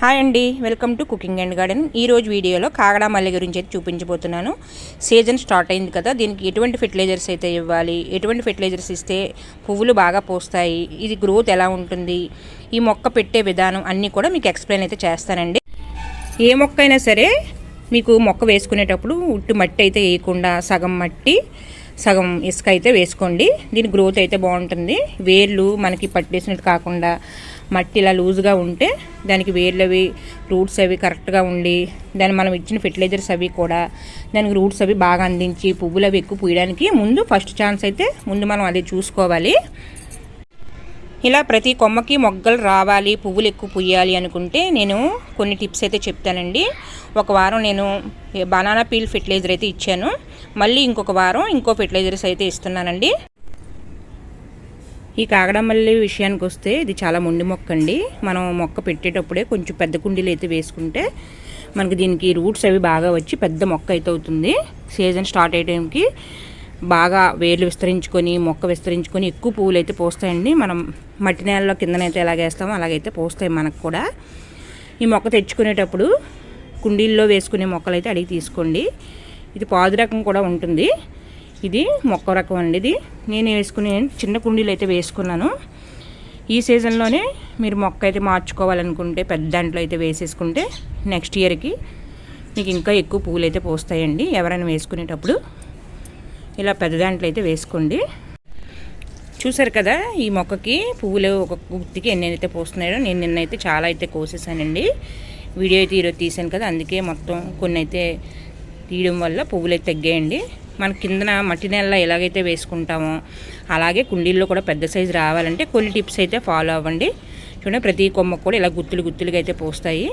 Hi అండి welcome to cooking and garden. ఈ రోజు వీడియోలో కాగడా మల్లె గురించి అయితే చూపించబోతున్నాను. సీజన్ స్టార్ట్ అయింది కదా దీనికి ఎటువంటి ఫెర్టిలైజర్స్ అయితే ఇవ్వాలి? ఎటువంటి ఫెర్టిలైజర్స్ ఇస్తే పువ్వులు బాగా పోస్తాయి? ఇది గ్రోత్ ఎలా ఉంటుంది? ఈ మొక్క పెట్టే విధానం అన్నీ కూడా మీకు ఎక్స్ప్లెయిన్ అయితే చేస్తానండి. ఏ మొక్క అయినా సరే మీకు మొక్క వేసుకునేటప్పుడు ఉట్టు మట్టి అయితే వేయకుండా సగం మట్టి సగం ఇసుక అయితే వేసుకోండి. దీని గ్రోత్ అయితే బాగుంటుంది. వేర్లు మనకి పట్టేసినట్టు కాకుండా మట్టి ఇలా లూజ్గా ఉంటే దానికి వేర్లు అవి రూట్స్ అవి కరెక్ట్గా ఉండి దాన్ని మనం ఇచ్చిన ఫెర్టిలైజర్స్ అవి కూడా దానికి రూట్స్ అవి బాగా అందించి పువ్వులు అవి ఎక్కువ పూయడానికి ముందు ఫస్ట్ ఛాన్స్ అయితే ముందు మనం అది చూసుకోవాలి. ఇలా ప్రతి కొమ్మకి మొగ్గలు రావాలి పువ్వులు ఎక్కువ పుయ్యాలి అనుకుంటే నేను కొన్ని టిప్స్ అయితే చెప్తానండి. ఒక వారం నేను బనానా పీల్ ఫెర్టిలైజర్ అయితే ఇచ్చాను. మళ్ళీ ఇంకొక వారం ఇంకో ఫెర్టిలైజర్స్ అయితే ఇస్తున్నానండి. ఈ కాగడమల్లి విషయానికి వస్తే ఇది చాలా మొండి మొక్క అండి మనం మొక్క పెట్టేటప్పుడే కొంచెం పెద్ద కుండీలు అయితే వేసుకుంటే మనకి దీనికి రూట్స్ అవి బాగా వచ్చి పెద్ద మొక్క అయితే అవుతుంది. సీజన్ స్టార్ట్ అయ్యే టైంకి బాగా వేర్లు విస్తరించుకొని మొక్క విస్తరించుకొని ఎక్కువ పువ్వులు అయితే పోస్తాయండి. మనం మట్టి నేలలో కిందనైతే ఎలాగేస్తామో అలాగైతే పోస్తాయి మనకు కూడా. ఈ మొక్క తెచ్చుకునేటప్పుడు కుండీల్లో వేసుకునే మొక్కలైతే అడిగి తీసుకోండి. ఇది పాదు రకం కూడా ఉంటుంది. ఇది మొక్క రకం అండి ఇది. నేను వేసుకునే చిన్న కుండీలు అయితే వేసుకున్నాను. ఈ సీజన్లోనే మీరు మొక్క అయితే మార్చుకోవాలనుకుంటే పెద్ద దాంట్లో అయితే వేసేసుకుంటే నెక్స్ట్ ఇయర్కి మీకు ఇంకా ఎక్కువ పువ్వులు అయితే పోస్తాయండి ఎవరైనా వేసుకునేటప్పుడు. ఇలా పెద్ద దాంట్లో అయితే వేసుకోండి. చూసారు కదా ఈ మొక్కకి పువ్వులు ఒక గుర్తికి ఎన్నైతే పోస్తున్నాయో నేను నిన్నైతే చాలా అయితే కోసేసానండి. వీడియో అయితే ఈరోజు తీసాను కదా అందుకే మొత్తం కొన్ని అయితే తీయడం వల్ల పువ్వులు అయితే తగ్గాయండి. మన కిందన మట్టి నెల ఎలాగైతే వేసుకుంటామో అలాగే కుండీల్లో కూడా పెద్ద సైజు రావాలంటే కొన్ని టిప్స్ అయితే ఫాలో అవ్వండి. చూడండి ప్రతి కొమ్మకు కూడా ఇలా గుత్తులు గుత్తులుగా అయితే పోస్తాయి.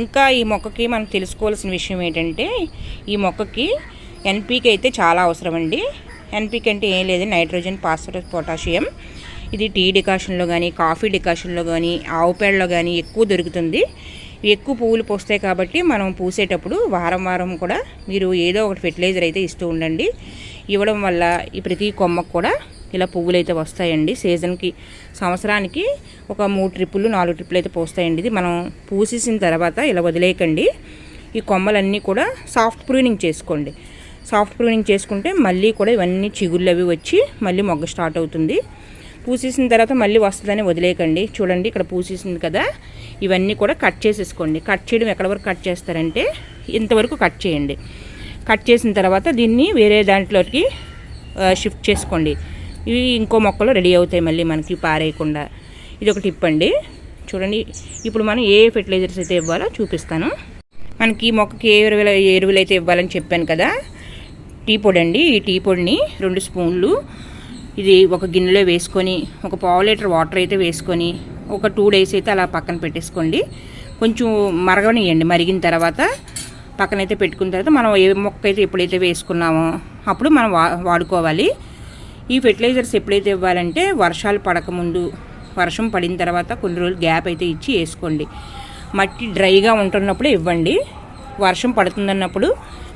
ఇంకా ఈ మొక్కకి మనం తెలుసుకోవాల్సిన విషయం ఏంటంటే ఈ మొక్కకి ఎన్పీకి అయితే చాలా అవసరం అండి. ఎన్పీకి అంటే ఏం లేదు నైట్రోజన్ ఫాస్ఫరస్ పొటాషియం. ఇది టీ డికాషన్లో కానీ కాఫీ డికాషన్లో కానీ ఆవు పేడలో కానీ ఎక్కువ దొరుకుతుంది. ఎక్కువ పువ్వులు పోస్తాయి కాబట్టి మనం పూసేటప్పుడు వారం వారం కూడా మీరు ఏదో ఒకటి ఫెర్టిలైజర్ అయితే ఇస్తూ ఉండండి. ఇవ్వడం వల్ల ఈ ప్రతి కొమ్మకు కూడా ఇలా పువ్వులు అయితే వస్తాయండి. సీజన్కి సంవత్సరానికి ఒక మూడు ట్రిప్పులు నాలుగు ట్రిప్పులు అయితే పోస్తాయండి. ఇది మనం పూసేసిన తర్వాత ఇలా వదిలేయకండి. ఈ కొమ్మలన్నీ కూడా సాఫ్ట్ ప్రూనింగ్ చేసుకోండి. సాఫ్ట్ ప్రూనింగ్ చేసుకుంటే మళ్ళీ కూడా ఇవన్నీ చిగుళ్ళు అవి వచ్చి మళ్ళీ మొగ్గ స్టార్ట్ అవుతుంది. పూసేసిన తర్వాత మళ్ళీ వస్తుందని వదిలేయకండి. చూడండి ఇక్కడ పూసేసింది కదా. ఇవన్నీ కూడా కట్ చేసేసుకోండి. కట్ చేయడం ఎక్కడ వరకు కట్ చేస్తారంటే ఇంతవరకు కట్ చేయండి. కట్ చేసిన తర్వాత దీన్ని వేరే దాంట్లోకి షిఫ్ట్ చేసుకోండి. ఇవి ఇంకో మొక్కలు రెడీ అవుతాయి మళ్ళీ మనకి పారేయకుండా. ఇది ఒక టిప్ అండి చూడండి ఇప్పుడు మనం ఏ ఫెర్టిలైజర్స్ అయితే ఇవ్వాలో చూపిస్తాను. మనకి ఈ మొక్కకి ఏ ఎరువులు ఎరువులు అయితే ఇవ్వాలని చెప్పాను కదా. టీ పొడి అండి. ఈ టీ పొడిని రెండు స్పూన్లు ఇది ఒక గిన్నెలో వేసుకొని ఒక పావు లీటర్ వాటర్ అయితే వేసుకొని ఒక టూ డేస్ అయితే అలా పక్కన పెట్టేసుకోండి. కొంచెం మరగనియండి మరిగిన తర్వాత పక్కనైతే పెట్టుకున్న తర్వాత మనం ఏ మొక్క అయితే ఎప్పుడైతే వేసుకున్నామో అప్పుడు మనం వా వాడుకోవాలి. ఈ ఫెర్టిలైజర్స్ ఎప్పుడైతే ఇవ్వాలంటే వర్షాలు పడకముందు వర్షం పడిన తర్వాత కొన్ని రోజులు గ్యాప్ అయితే ఇచ్చి వేసుకోండి. మట్టి డ్రైగా ఉంటున్నప్పుడు ఇవ్వండి. వర్షం పడుతుందన్నప్పుడు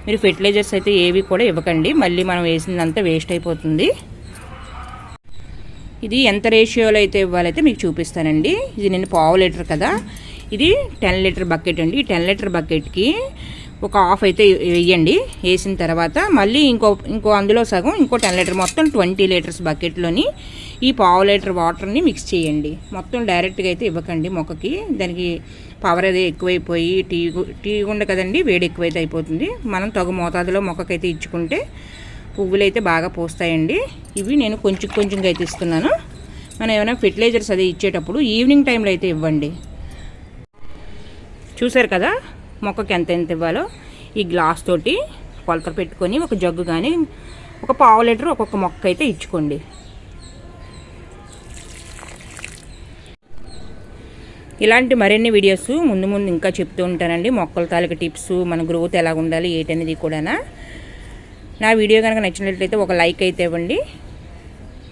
మీరు ఫెర్టిలైజర్స్ అయితే ఏవి కూడా ఇవ్వకండి. మళ్ళీ మనం వేసిందంతా వేస్ట్ అయిపోతుంది. ఇది ఎంత రేషియోలో అయితే ఇవ్వాలైతే మీకు చూపిస్తానండి. ఇది నేను పావు లీటర్ కదా. ఇది టెన్ లీటర్ బకెట్ అండి. ఈ టెన్ లీటర్ బకెట్కి ఒక హాఫ్ అయితే వేయండి. వేసిన తర్వాత మళ్ళీ ఇంకో ఇంకో అందులో సగం ఇంకో టెన్ లీటర్ మొత్తం ట్వంటీ లీటర్స్ బకెట్లోని ఈ పావు లీటర్ వాటర్ని మిక్స్ చేయండి. మొత్తం డైరెక్ట్గా అయితే ఇవ్వకండి మొక్కకి. దానికి పవర్ అది ఎక్కువైపోయి టీ టీ ఉండ కదండి వేడి ఎక్కువైతే అయిపోతుంది. మనం తగు మోతాదులో మొక్కకైతే ఇచ్చుకుంటే పువ్వులు అయితే బాగా పోస్తాయండి. ఇవి నేను కొంచెం కొంచెంగా అయితే ఇస్తున్నాను. మనం ఏమైనా ఫెర్టిలైజర్స్ అది ఇచ్చేటప్పుడు ఈవినింగ్ టైంలో అయితే ఇవ్వండి. చూసారు కదా మొక్కకి ఎంత ఎంత ఇవ్వాలో? ఈ గ్లాస్ తోటి కొలత పెట్టుకొని ఒక జగ్గు కానీ ఒక పావు లీటర్ ఒక్కొక్క మొక్క అయితే ఇచ్చుకోండి. ఇలాంటి మరిన్ని వీడియోస్ ముందు ముందు ఇంకా చెప్తూ ఉంటానండి. మొక్కల తాలూకు టిప్స్ మన గ్రోత్ ఎలా ఉండాలి ఏంటనేది కూడా నా వీడియో కనుక నచ్చినట్లయితే ఒక లైక్ అయితే ఇవ్వండి.